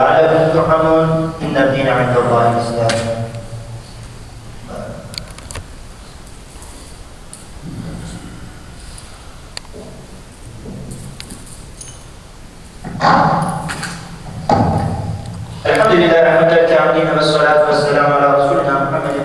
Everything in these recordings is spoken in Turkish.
لعلكم ترحمون إن الدين عند الله الإسلام. الحمد لله حمدا كاملين والصلاة والسلام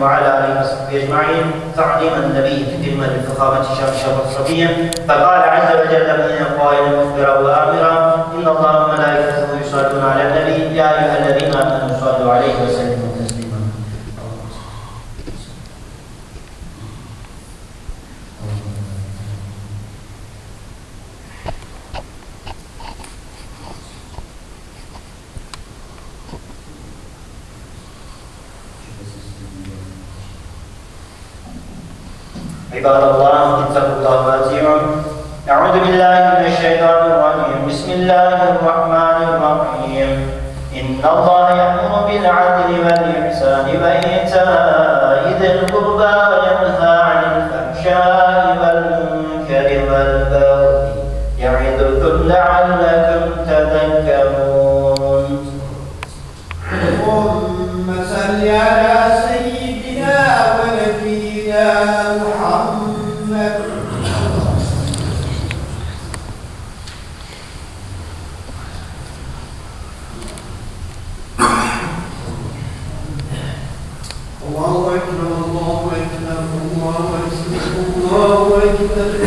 وعلى آله وصحبه أجمعين. تعظيما النبي تكريما لفخامة شرف شرف الصبية فقال عز وجل من قائلا مخبرا وآمرا إن الله وملائكته يصلون على النبي يا أيها الذين آمنوا صلوا عليه وسلموا. عباد الله اتقوا الله واتقون أعوذ بالله من الشيطان الرجيم. بسم الله الرحمن الرحيم. إن الله يأمر بالعدل والإحسان وإيتاء ذي القربى وينهى عن الفحشاء والمنكر والبغي. يعظكم لعلكم تذكرون. اللهم صل على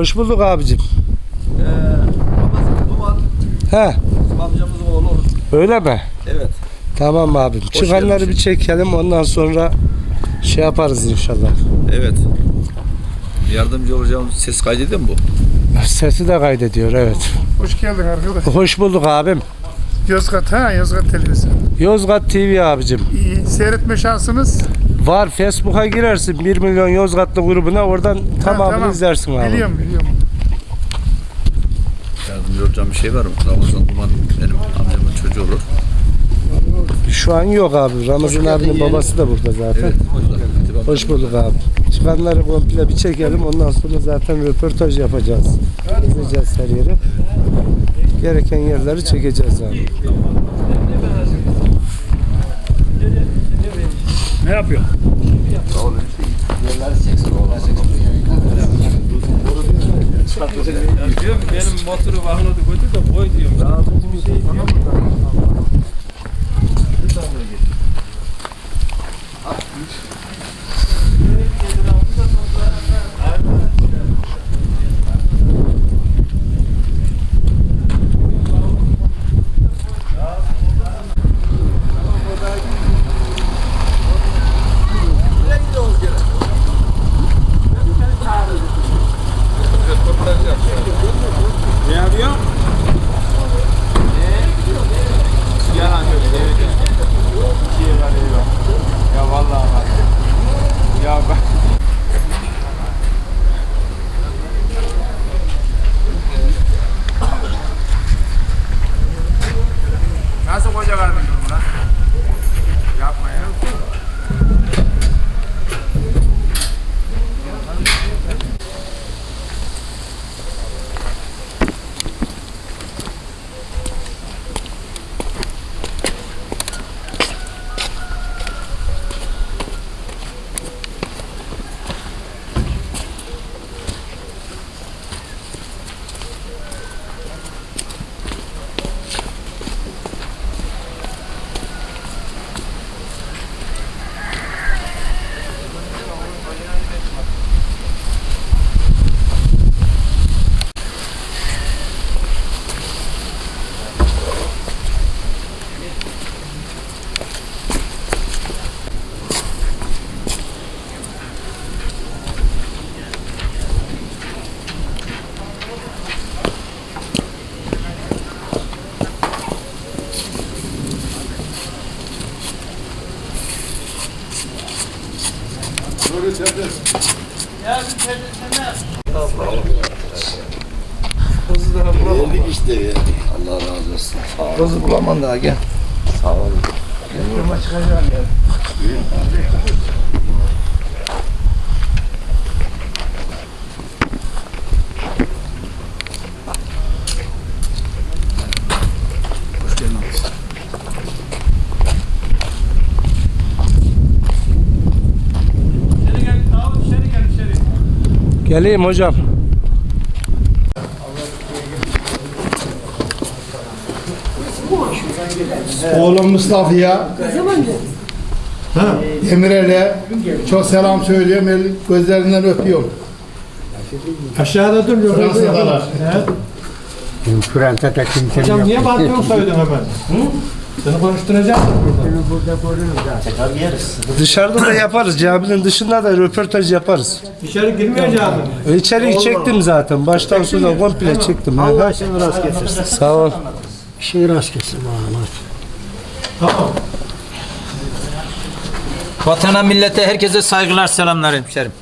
Hoş bulduk abicim. Ee, Duman He, bizim amcamızın oğlu öyle mi? Evet. Tamam abim. Çıkanları geldin. bir çekelim ondan sonra şey yaparız inşallah. Evet. Yardımcı olacağımız ses kaydediyor mu bu? Sesi de kaydediyor evet. Hoş geldin arkadaş. Hoş bulduk abim. Yozgat ha Yozgat Televizyon. Yozgat TV abicim. İyi seyretme şansınız. Var Facebook'a girersin 1 milyon Yozgatlı grubuna oradan tamamını tamam. izlersin abi. Biliyorum biliyorum. Yardımcı olacağım bir şey var mı? Ramazan Duman benim amcamın çocuğu olur. Şu an yok abi. Ramazan abinin babası da burada zaten. Evet. Hoş, Hoş bulduk abi. Çıkanları komple bir çekelim. Ondan sonra zaten röportaj yapacağız. Gideceğiz her yere. Gereken yerleri çekeceğiz yani. Ne yapıyor? Diyorum benim motoru vahını da götür de koy diyorum. Bir şey diyorum. Nasıl İşte geldik. Allah razı olsun. Sağ olun. Tozu bulamam daha gel. Sağ olun. İçeri gel içeri. Geleyim hocam. Oğlum Mustafa'ya ha, Demirel'e çok selam söylüyorum. El gözlerinden öpüyorum. Aşağıda dur yok. Fransa'dalar. Fransa'da kimse Hocam yok. niye baktın söyledin hemen? Seni konuşturacağım burada. Seni burada görürüz zaten. Tekrar yeriz. Dışarıda da yaparız. Caminin dışında da röportaj yaparız. İçeri girmeyeceğim. E, İçeriği çektim zaten. Baştan sona komple çektim. Ha, Allah seni rast getirsin. Sağ ol. İşini rast getirsin bana. Tamam. Vatana, millete, herkese saygılar, selamlar hemşerim.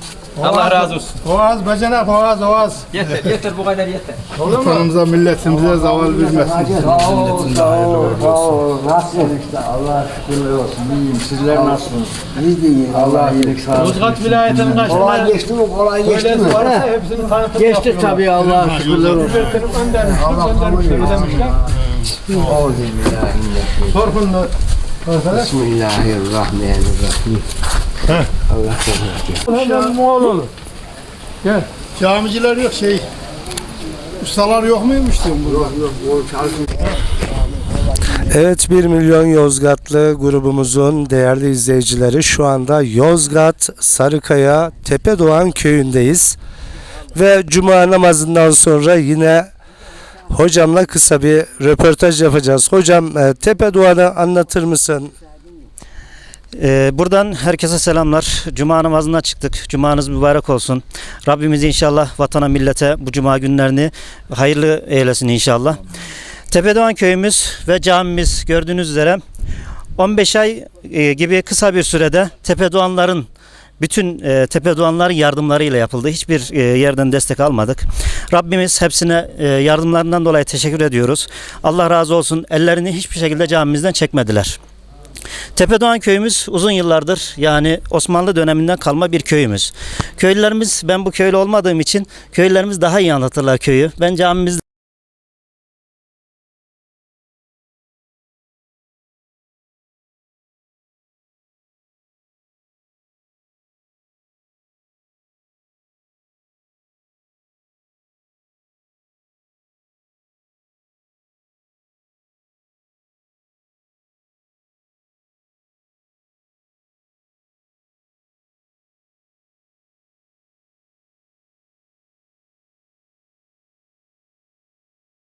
Allah razı olsun. Oğaz bacanak, oğaz, oğaz. Yeter, yeter bu kadar yeter. Vatanımıza, milletimize zaval vermesin. Sağ ol, sağ ol, sağ ol. Nasılsın işte? Allah şükürler olsun. İyiyim. Sizler nasılsınız? Biz de iyiyiz. Allah iyilik sağ olsun. Yozgat vilayetinin Kolay kaçtığında geçti mi? Kolay geçti mi? varsa He? hepsini tanıtıp Geçti tabii Allah şükürler olsun. Benim göndermiştim, göndermiştim demişler. Euzubillahimineşşeytanirracim. Torkunlu. Bismillahirrahmanirrahim. Allah korusun. Hemen Moğol olur. Camiciler yok şey. Ustalar yok muymuş diyorum burada. Evet 1 milyon Yozgatlı grubumuzun değerli izleyicileri şu anda Yozgat Sarıkaya Tepedoğan köyündeyiz. Ve cuma namazından sonra yine hocamla kısa bir röportaj yapacağız. Hocam e, Tepedoğan'ı anlatır mısın? Ee, buradan herkese selamlar. Cuma namazına çıktık. Cumanız mübarek olsun. Rabbimiz inşallah vatana millete bu cuma günlerini hayırlı eylesin inşallah. Tepedoğan köyümüz ve camimiz gördüğünüz üzere 15 ay e, gibi kısa bir sürede Tepedoğanların bütün e, Tepedoğanların yardımlarıyla yapıldı. Hiçbir e, yerden destek almadık. Rabbimiz hepsine e, yardımlarından dolayı teşekkür ediyoruz. Allah razı olsun. Ellerini hiçbir şekilde camimizden çekmediler. Tepedoğan köyümüz uzun yıllardır yani Osmanlı döneminden kalma bir köyümüz. Köylülerimiz ben bu köylü olmadığım için köylülerimiz daha iyi anlatırlar köyü. Ben camimiz